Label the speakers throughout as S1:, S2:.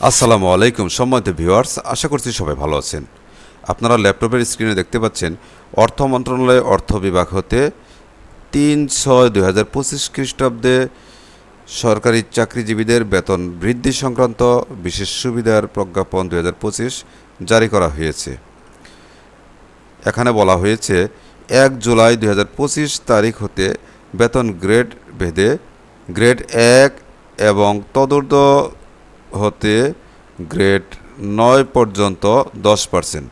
S1: আসসালামু আলাইকুম, সম্মানিত ভিউয়ার্স, আশা করছি সবাই ভালো আছেন। আপনারা ল্যাপটপের স্ক্রিনে দেখতে পাচ্ছেন, অর্থ মন্ত্রণালয় অর্থ বিভাগ হতে তিন ছয় দুই হাজার পঁচিশ খ্রিস্টাব্দে সরকারি চাকরিজীবীদের বেতন বৃদ্ধি সংক্রান্ত বিশেষ সুবিধার প্রজ্ঞাপন দুই হাজার পঁচিশ জারি করা হয়েছে। এখানে বলা হয়েছে, এক জুলাই দুই হাজার পঁচিশ তারিখ হতে বেতন গ্রেড ভেদে গ্রেড এক এবং তদূর্ধ্ব হতে গ্রেড নয় পর্যন্ত দশ পার্সেন্ট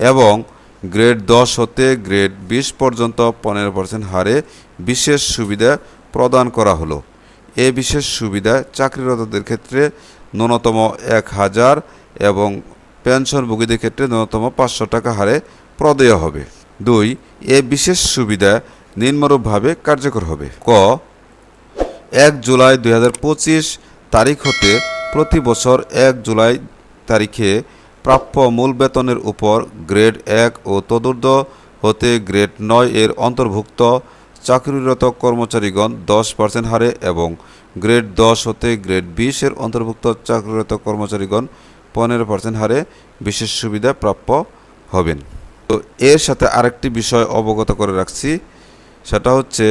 S1: এবং গ্রেড দশ হতে গ্রেড বিশ পর্যন্ত পনেরো পার্সেন্ট হারে বিশেষ সুবিধা প্রদান করা হলো। এ বিশেষ সুবিধা চাকরিরতদের ক্ষেত্রে ন্যূনতম এক হাজার এবং পেনশনভোগীদের ক্ষেত্রে ন্যূনতম পাঁচশো টাকা হারে প্রদেয় হবে। দুই, এ বিশেষ সুবিধা নিম্নরূপভাবে কার্যকর হবে। ক, এক জুলাই দু হাজার পঁচিশ তারিখ হতে প্রতি বছর এক জুলাই তারিখে প্রাপ্য মূল বেতনের উপর গ্রেড এক ও তদূর্ধ্ব হতে গ্রেড নয় এর অন্তর্ভুক্ত চাকরিরত কর্মচারীগণ দশ পার্সেন্ট হারে এবং গ্রেড দশ হতে গ্রেড বিশ এর অন্তর্ভুক্ত চাকরিরত কর্মচারীগণ পনেরো পার্সেন্ট হারে বিশেষ সুবিধা প্রাপ্য হবেন। তো এর সাথে আরেকটি বিষয় অবগত করে রাখছি, সেটা হচ্ছে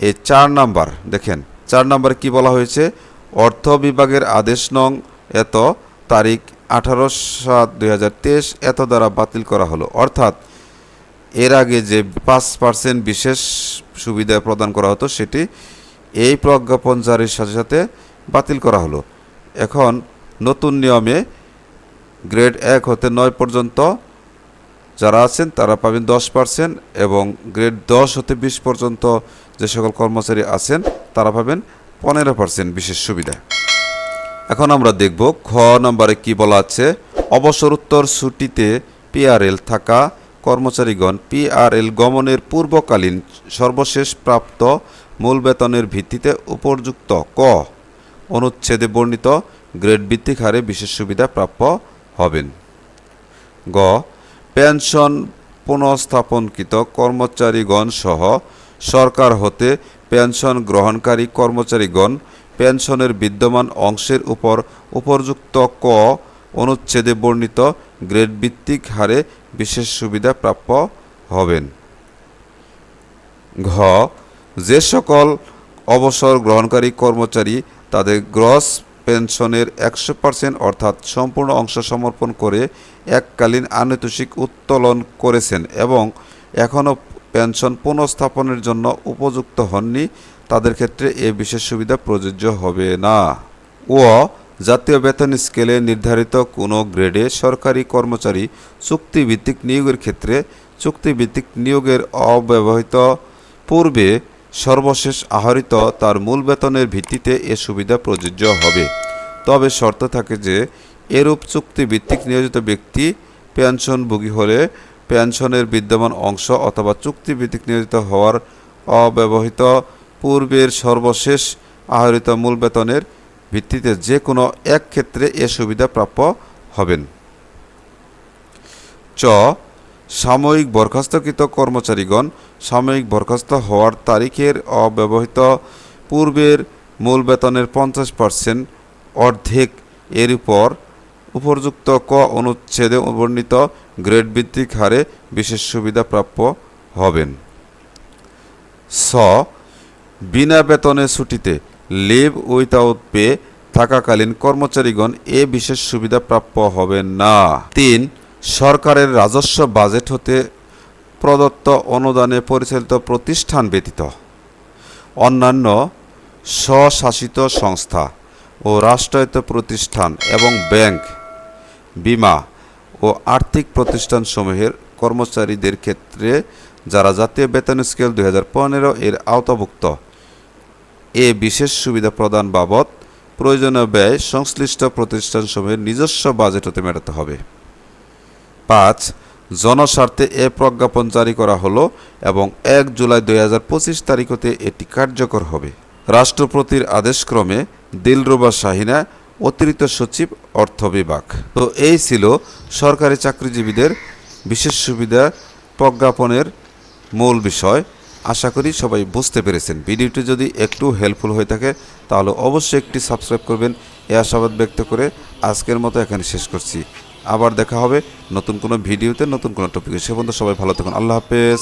S1: এই চার নাম্বার, দেখেন, চার নাম্বার কি বলা হয়েছে? অর্থ বিভাগের আদেশ নং এত তারিখ আঠারো সাত দুই এত দ্বারা বাতিল করা হলো। অর্থাৎ এর আগে যে পাঁচ পার্সেন্ট বিশেষ সুবিধা প্রদান করা হতো, সেটি এই প্রজ্ঞাপন জারির সাথে সাথে বাতিল করা হলো। এখন নতুন নিয়মে গ্রেড এক হতে নয় পর্যন্ত যারা আছেন, তারা পাবেন দশ পার্সেন্ট এবং গ্রেড দশ হতে বিশ পর্যন্ত যে সকল কর্মচারী আছেন, তারা পাবেন পনেরো পার্সেন্ট বিশেষ সুবিধা। এখন আমরা দেখব খ নম্বরে কি বলা আছে। অবসরোত্তর ছুটিতে পিআরএল থাকা কর্মচারীগণ পিআরএল গমনের পূর্বকালীন সর্বশেষ প্রাপ্ত মূল বেতনের ভিত্তিতে উপযুক্ত ক। অনুচ্ছেদে বর্ণিত গ্রেড ভিত্তিক হারে বিশেষ সুবিধা প্রাপ্য হবেন। গ। পেনশন পুনঃস্থাপনকৃত কর্মচারীগণ সহ সরকার হতে পেনশন গ্রহণকারী কর্মচারীগণ পেনশনের বিদ্যমান অংশের উপর উপযুক্ত ক অনুচ্ছেদে বর্ণিত গ্রেড ভিত্তিক হারে বিশেষ সুবিধা প্রাপ্য হবেন। ঘ, যে সকল অবসর গ্রহণকারী কর্মচারী তাদের গ্রস পেনশনের একশো পার্সেন্ট অর্থাৎ সম্পূর্ণ অংশ সমর্পণ করে এককালীন আনুতোষিক উত্তোলন করেছেন এবং এখনও পেনশন পুনঃস্থাপনের জন্য উপযুক্ত হননি, তাদের ক্ষেত্রে এ বিশেষ সুবিধা প্রযোজ্য হবে না। ও জাতীয় বেতন স্কেলে নির্ধারিত কোনো গ্রেডে সরকারি কর্মচারী চুক্তিভিত্তিক নিয়োগের ক্ষেত্রে চুক্তিভিত্তিক নিয়োগের অব্যবহৃত পূর্বে সর্বশেষ আহরিত তার মূল বেতনের ভিত্তিতে এ সুবিধা প্রযোজ্য হবে। তবে শর্ত থাকে যে, এরূপ চুক্তিভিত্তিক নিয়োজিত ব্যক্তি পেনশনভোগী হলে পেনশনের বিদ্যমান অংশ অথবা চুক্তিভিত্তিক নিয়োজিত হওয়ার অব্যবহৃত পূর্বের সর্বশেষ আহরিত মূল বেতনের ভিত্তিতে যে কোনো এক ক্ষেত্রে এ সুবিধা প্রাপ্য হবেন। চ, সাময়িক বরখাস্তকৃত কর্মচারীগণ সাময়িক বরখাস্ত হওয়ার তারিখের অব্যবহৃত পূর্বের মূল বেতনের পঞ্চাশ পার্সেন্ট অর্ধেক এর উপর উপযুক্ত ক অনুচ্ছেদে বর্ণিত গ্রেড ভিত্তিক হারে বিশেষ সুবিধা প্রাপ্য হবেন। স, বিনা বেতনে ছুটিতে লিভ উইথাউট পে থাকাকালীন কর্মচারীগণ এ বিশেষ সুবিধা প্রাপ্য হবেন না। তিন, সরকারের রাজস্ব বাজেট হতে প্রদত্ত অনুদানে পরিচালিত প্রতিষ্ঠান ব্যতীত। অন্যান্য স্বশাসিত সংস্থা ও রাষ্ট্রায়ত্ত প্রতিষ্ঠান এবং ব্যাংক, বিমা ও আর্থিক প্রতিষ্ঠানসমূহের কর্মচারীদের ক্ষেত্রে যারা জাতীয় বেতন স্কেল দুই হাজার পনেরো এর আওতাভুক্ত। এ বিশেষ সুবিধা প্রদান বাবদ প্রয়োজনীয় ব্যয় সংশ্লিষ্ট প্রতিষ্ঠানসমূহের নিজস্ব বাজেট হতে মেটাতে হবে। পাঁচ, জনস্বার্থে এ প্রজ্ঞাপন জারি করা হলো এবং এক জুলাই দুই পঁচিশ তারিখ হতে এটি কার্যকর হবে। রাষ্ট্রপতির আদেশক্রমে দিলরুবা শাহিনা অতিরিক্ত সচিব, অর্থ বিভাগ। তো এই ছিল সরকারি চাকরিজীবীদের বিশেষ সুবিধা প্রজ্ঞাপনের মূল বিষয়। আশা করি সবাই বুঝতে পেরেছেন। ভিডিওটি যদি একটু হেল্পফুল হয়ে থাকে, তাহলে অবশ্যই একটি সাবস্ক্রাইব করবেন। এ আশাবাদ ব্যক্ত করে আজকের মতো এখানে শেষ করছি। আবার দেখা হবে নতুন কোনো ভিডিওতে, নতুন কোনো টপিকে সে পর্যন্ত সবাই ভালো থাকুন। আল্লাহ হাফেজ।